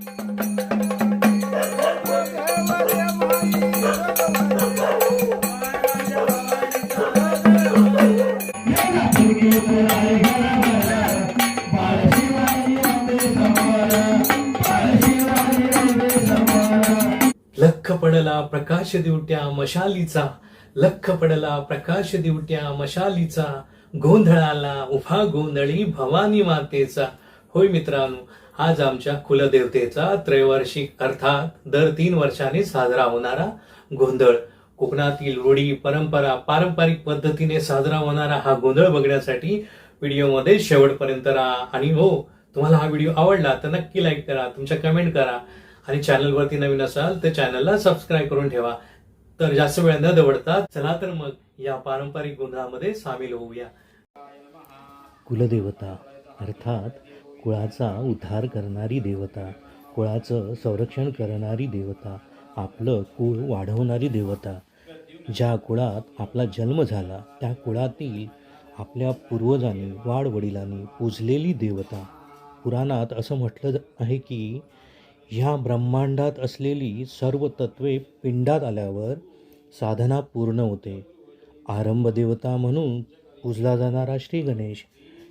लख पडला प्रकाश दिवट्या मशालीचा लख पडला प्रकाश दिवट्या मशालीचा गोंधळाला उभा गोंधळी भवानी मातेचा. होय मित्रांनो आज आमच्या कुलदेवतेचा त्रैवार्षिक अर्थात दर तीन वर्षांनी साजरा होणारा गोंधळ. कोकणातील रूढी परंपरा पारंपरिक पद्धतीने साजरा होणारा हा गोंधळ बघण्यासाठी व्हिडिओमध्ये शेवटपर्यंत राहा. आणि हो तुम्हाला हा व्हिडिओ आवडला तर नक्की लाईक करा तुमच्या कमेंट करा. आणि चॅनलवरती नवीन असाल तर चॅनलला सबस्क्राईब करून ठेवा. तर जास्त वेळ न दवडता चला तर मग या पारंपरिक गोंधळामध्ये सामील होऊया. कुलदेवता अर्थात कुळाचा उद्धार करणारी देवता कुळाचं संरक्षण करणारी देवता आपलं कुळ वाढवणारी देवता. ज्या कुळात आपला जन्म झाला त्या कुळातील आपल्या पूर्वजांनी वाडवडिलांनी पूजलेली देवता. पुराणात असं म्हटलं आहे की ह्या ब्रह्मांडात असलेली सर्व तत्वे पिंडात आल्यावर साधना पूर्ण होते. आरंभ देवता म्हणून पूजला जाणारा श्री गणेश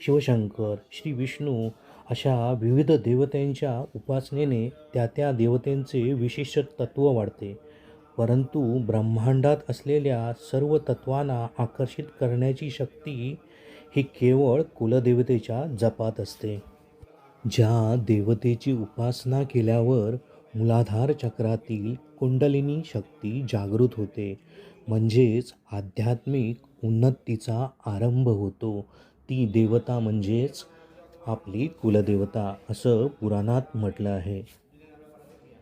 शिवशंकर श्री विष्णू अशा विविध देवतांच्या उपासनेने त्या त्या देवतेंचे विशिष्ट तत्व वाढते. परंतु ब्रह्मांडात असलेल्या सर्व तत्वांना आकर्षित करण्याची शक्ती ही केवळ कुलदेवतेच्या जपात असते. ज्या देवतेची उपासना केल्यावर मूलाधार चक्रातील कुंडलिनी शक्ती जागृत होते म्हणजेच आध्यात्मिक उन्नतीचा आरंभ होतो. ती देवता म्हणजेच आपली कुलदेवता असं पुराणात म्हटलं आहे.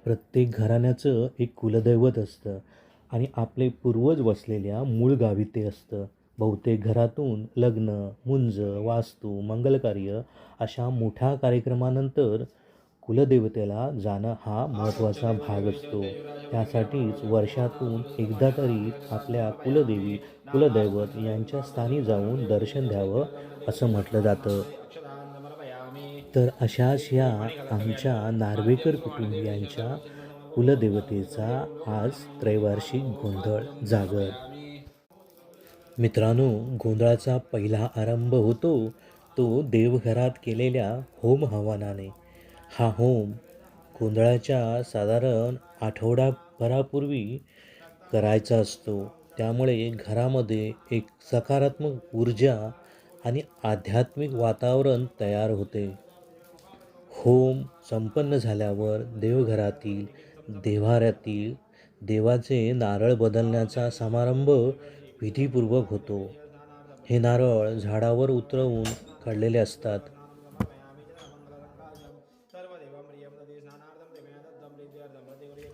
प्रत्येक घराण्याचं एक कुलदैवत असतं आणि आपले पूर्वज वसलेल्या मूळ गावी ते असतं. बहुतेक घरातून लग्न मुंज वास्तू मंगलकार्य अशा मोठ्या कार्यक्रमानंतर कुलदेवतेला जाणं हा महत्त्वाचा भाग असतो. त्यासाठीच वर्षातून एकदा तरी आपल्या कुलदेवी कुलदैवत यांच्या स्थानी जाऊन दर्शन द्यावं असं म्हटलं जातं. तर अशाच या आमच्या नार्वेकर कुटुंबियांच्या कुलदेवतेचा आज त्रैवार्षिक गोंधळ जागर. मित्रांनो गोंधळाचा पहिला आरंभ होतो तो देवघरात केलेल्या होम हवानाने हा होम गोंधळाच्या साधारण आठवडाभरापूर्वी करायचा असतो. त्यामुळे घरामध्ये एक सकारात्मक ऊर्जा आणि आध्यात्मिक वातावरण तयार होते. होम संपन्न झाल्यावर देवघरातील देव्हाऱ्यातील देवाचे नारळ बदलण्याचा समारंभ विधीपूर्वक होतो. हे नारळ झाडावर उतरवून काढलेले असतात.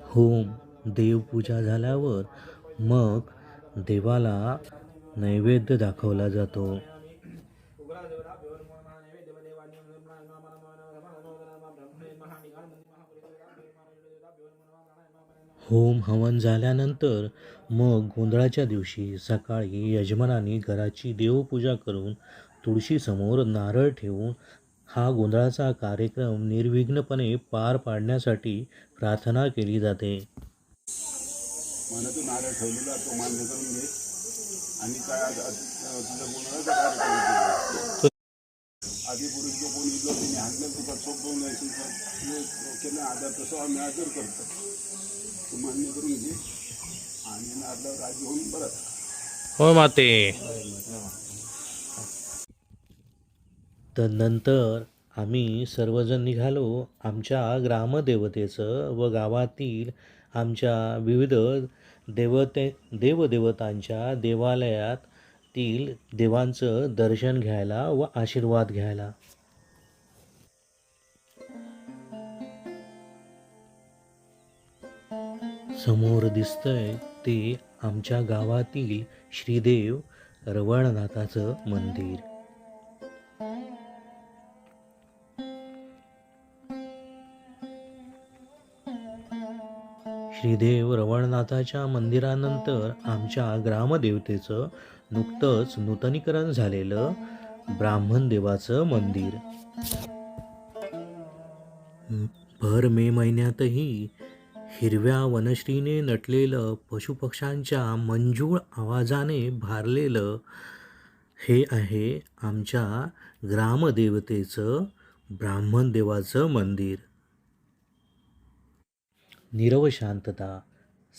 होम देवपूजा झाल्यावर मग देवाला नैवेद्य दाखवला जातो. होम हवन झाल्यानंतर मग गोंधळाच्या दिवशी सकाळी यजमानाने घराची देवपूजा करून तुळशीसमोर नारळ ठेवून हा गोंधळाचा कार्यक्रम निर्विघ्नपणे पार पाडण्यासाठी प्रार्थना केली जाते. मनातून नारळ ठेवलेला तो मान्य करून घे. आणि काय कार्यक्रम आधी पुरुष तिने हाणलं तुका सोपवून जायचं तर केलं आधार तसं आम्ही आदर करतो. तू मान्य करून घे. आणि राजी होऊन परत. हो माते. तर नंतर आम्ही सर्वजण निघालो आमच्या ग्रामदेवतेचं व गावातील आमच्या विविध देवते देवदेवतांच्या देवालयातील देवांचं दर्शन घ्यायला व आशीर्वाद घ्यायला. समोर दिसतंय ते आमच्या गावातील श्रीदेव रवळनाथाचं मंदिर. श्रीदेव रवळनाथाच्या मंदिरानंतर आमच्या ग्रामदेवतेचं नुकतंच नूतनीकरण झालेलं ब्राह्मण देवाचं मंदिर. भर मे महिन्यातही हिरव्या वनश्रीने नटलेलं पशुपक्ष्यांच्या मंजूळ आवाजाने भारलेलं हे आहे आमच्या ग्रामदेवतेचं ब्राह्मण देवाचं मंदिर. निरव शांतता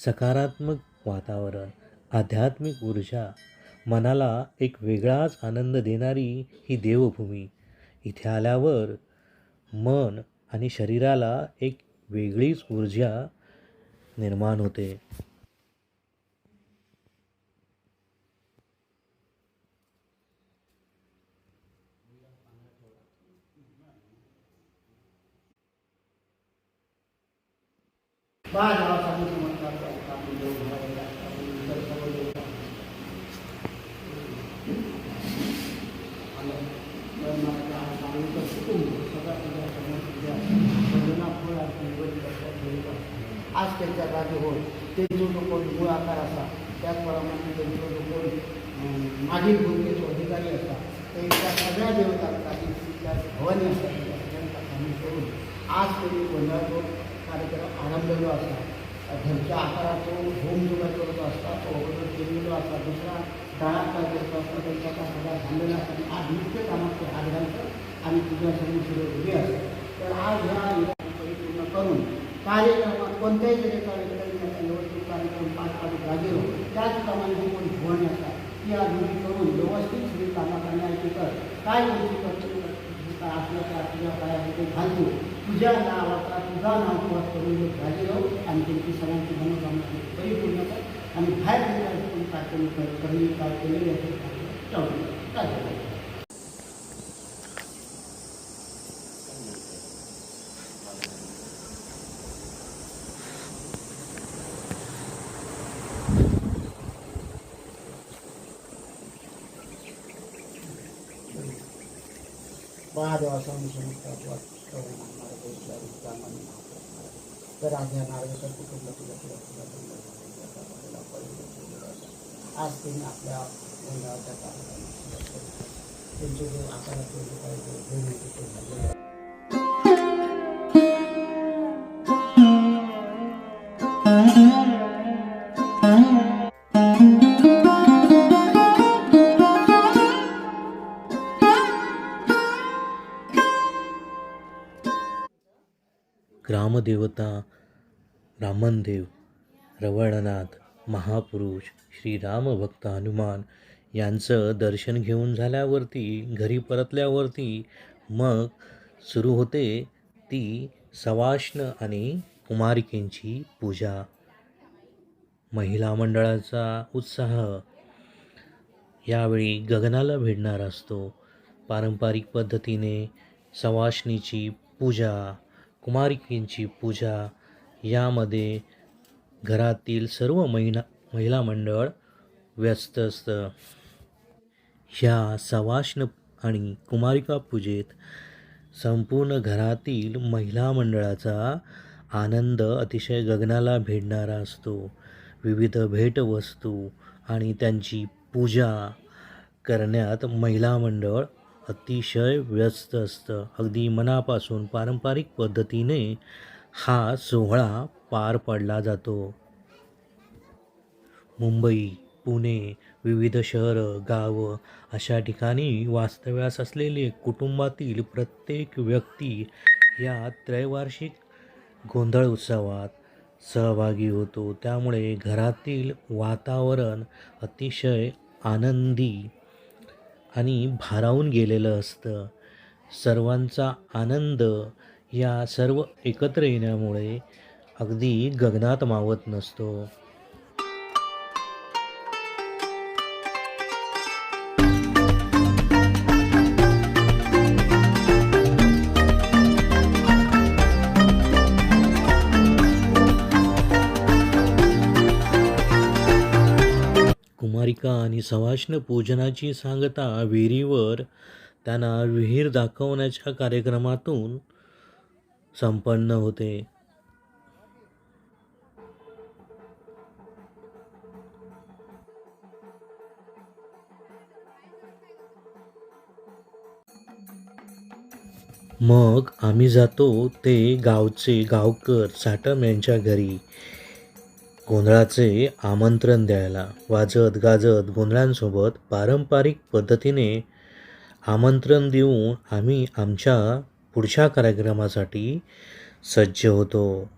सकारात्मक वातावरण आध्यात्मिक ऊर्जा मनाला एक वेगळाच आनंद देणारी ही देवभूमी. इथे आल्यावर मन आणि शरीराला एक वेगळीच ऊर्जा निर्माण होते. बाय गावासाठी समजतात आपण देव घराला आपण इतर सर्व देवता आलं. तर मग आज आमचं कुटुंब सगळ्या तुझ्या समोर वंदना फळ आणि नैवेद्य असतात, देव असतात. आज त्यांच्या जागी होत ते जो कोण मूळ आकार असा. त्याचप्रमाणे त्यांचा जो कोण मागील भूमिकेचे अधिकारी असतात त्या सगळ्या देवतांसाठी त्या भवानी असतात त्या सगळ्यांचा करून आज त्यांनी गोंधळाचा कार्यक्रम आरंभलेलो असता घरच्या आकाराचो होम जो काय करत असता तो अगोदर केलेलो असता दुसरा डाळात काय करत असता त्यांचा काय सगळा झालेला असतात आणि आज नित्य कामाचं आग्रहांचं आणि तुझ्या समोर सुरू उभी असतात तर आज ह्या परिपूर्ण करून कार्यक्रमात कोणत्याही जरी कार्यक्रम याचा व्यवस्थित कार्यक्रम पार पाडत लागेल त्याचप्रमाणे जे कोणी भवने असतात ती आधुनिक करून व्यवस्थित सगळी कामं करण्याची तर काय गोष्टी करतो काय असलं तर तुझ्या काय आहे ते घालतो तुझ्या नावाचा तुझा नाव करून लोक हो. राजी आणि त्यांची सगळ्यांची मनोकामना परिपूर्ण आणि बाहेर गेल्यावर कोण कार्यक्रम कर- करणे काय केले याचे ठेवणे काय करायचं? महादेवाचा तर आज या नारळाचं कुटुंब तुझ्या तुझ्या तुझ्या तुझ्या आज त्यांनी आपल्या गोंधळाच्या कार्यक्रमात त्यांचे जे आकाराचे जे काही जे भूमिके ते झालेले आहे. ग्रामदेवता ब्राह्मणदेव रवळनाथ महापुरुष श्रीरामभक्त हनुमान यांचं दर्शन घेऊन झाल्यावरती घरी परतल्यावरती मग सुरू होते ती सवाष्ण आणि कुमारिकेंची पूजा. महिला मंडळाचा उत्साह यावेळी गगनाला भिडणार असतो. पारंपरिक पद्धतीने सवाष्णीची पूजा कुमारिकेंची पूजा यामध्ये घरातील सर्व महिला महिला मंडळ व्यस्त असतं. ह्या सवाष्ण आणि कुमारिका पूजेत संपूर्ण घरातील महिला मंडळाचा आनंद अतिशय गगनाला भेटणारा असतो. विविध भेटवस्तू आणि त्यांची पूजा करण्यात महिला मंडळ अतिशय व्यस्त असतं. अगदी मनापासून पारंपरिक पद्धतीने हा सोहळा पार पडला जातो. मुंबई पुणे विविध शहरं गावं अशा ठिकाणी वास्तव्यास असलेले कुटुंबातील प्रत्येक व्यक्ती या त्रैवार्षिक गोंधळ उत्सवात सहभागी होतो. त्यामुळे घरातील वातावरण अतिशय आनंदी आणि भारावून गेलेलं असतं. सर्वांचा आनंद या सर्व एकत्र येण्यामुळे अगदी गगनात मावत नसतो. कुमारिका आणि सवाष्ण पूजनाची सांगता विहिरीवर त्यांना विहीर दाखवण्याच्या कार्यक्रमातून संपन्न होते. मग आम्ही जातो ते गावचे गावकर साटम यांच्या घरी. गोंधळाचे आमंत्रण द्यायला. वाजत गाजत गोंधळांसोबत पारंपरिक पद्धतीने आमंत्रण देऊन आम्ही आमच्या पुढच्या कार्यक्रमासाठी सज्ज होतो.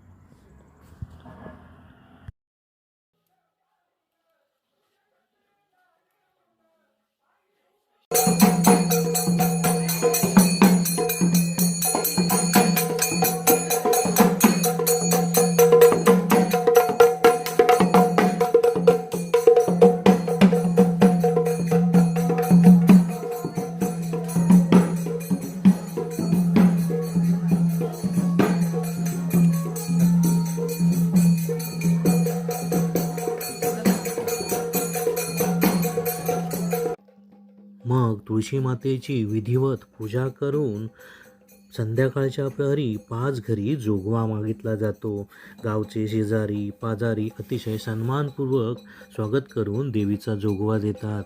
तुळशी मातेची विधिवत पूजा करून संध्याकाळच्या प्रहरी पाच घरी जोगवा मागितला जातो. गावचे शेजारी पाजारी अतिशय सन्मानपूर्वक स्वागत करून देवीचा जोगवा देतात.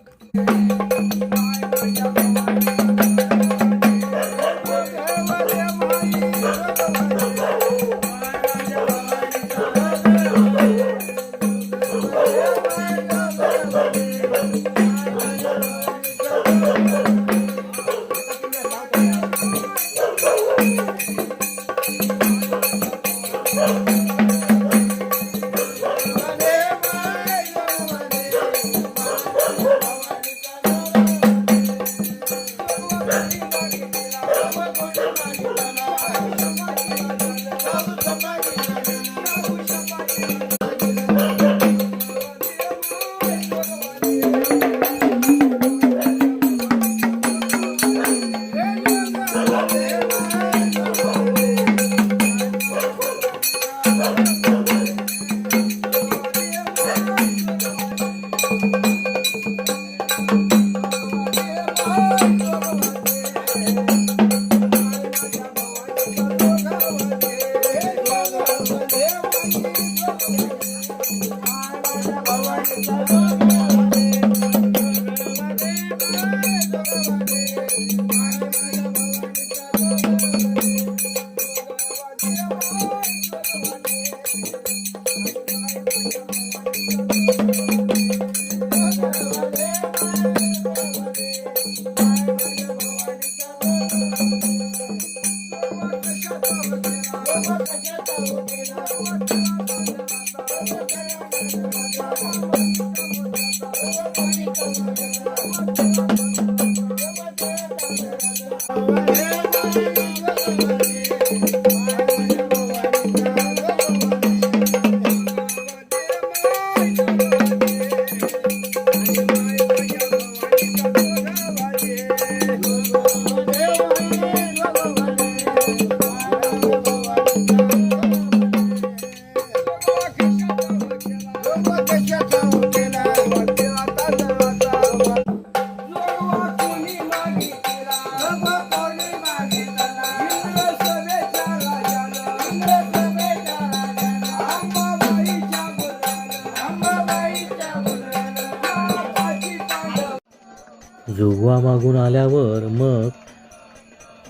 दुवा मागून आल्यावर मग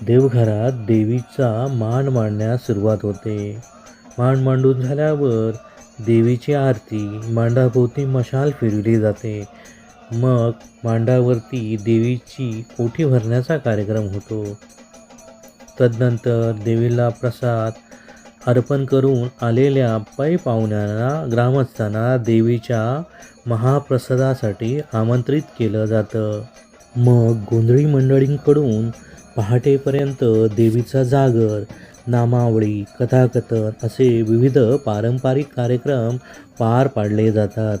देवघरात देवीचा मान मांडण्यास सुरुवात होते. मान मांडून झाल्यावर देवीची आरती मांडाभोवती मशाल फिरवली जाते. मग मांडावरती देवीची ओठी भरण्याचा कार्यक्रम होतो. तदनंतर देवीला प्रसाद अर्पण करून आलेल्या पै पाहुण्यांना ग्रामस्थांना देवीच्या महाप्रसादासाठी आमंत्रित केलं जातं. मग गोंधळी मंडळींकडून पहाटेपर्यंत देवीचा जागर नामावळी कथाकथन असे विविध पारंपरिक कार्यक्रम पार पाडले जातात.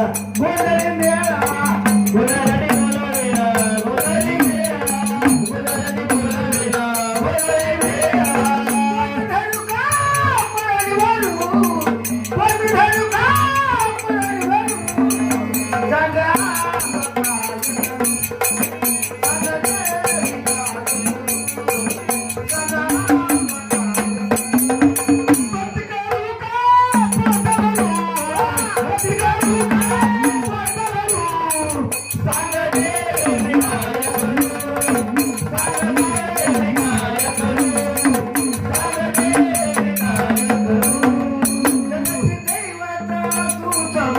One tudo.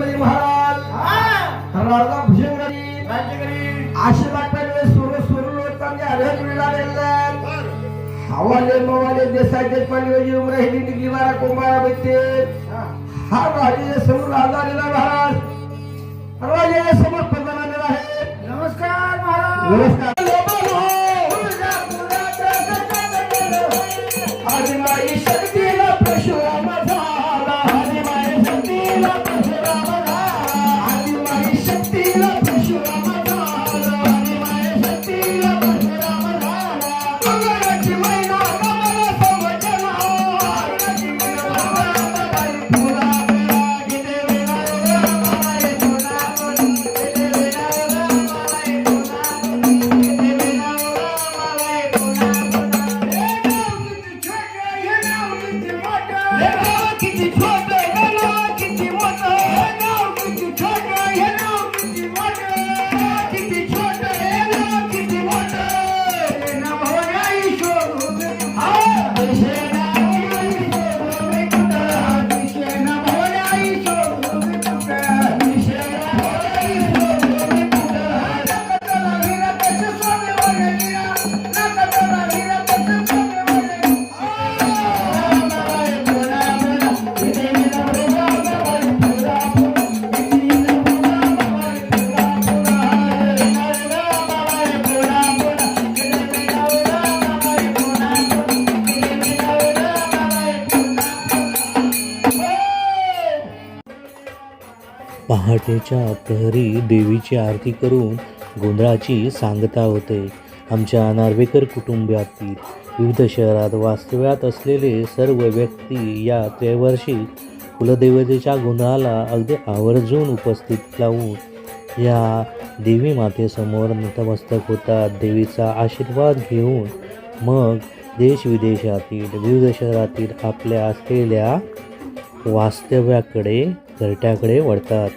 मध्ये महाराज. राजा भुजंगरी. राज्यकरी आशीर्वाद पाहिजे सुरू सुरू लोकांचे आढळून लागले हवाले मवाले देसाचे पाहिजे उमराहिली निगीवारा कोंबारा बैठे हा राजे समोर राजा आलेला महाराज. राजे समोर पंधरा आहे नमस्कार महाराज. नमस्कार शक्ती पहाटेच्या प्रहरी देवीची आरती करून गोंधळाची सांगता होते. आमच्या नार्वेकर कुटुंबातील विविध शहरात वास्तव्यात असलेले सर्व व्यक्ती या त्रैवार्षिक कुलदेवतेच्या गोंधळाला अगदी आवर्जून उपस्थित लावून या देवी मातेसमोर नतमस्तक होतात. देवीचा आशीर्वाद घेऊन मग देश विदेशातील विविध शहरातील आपल्या असलेल्या वास्तव्याकडे घरट्याकडे वळतात.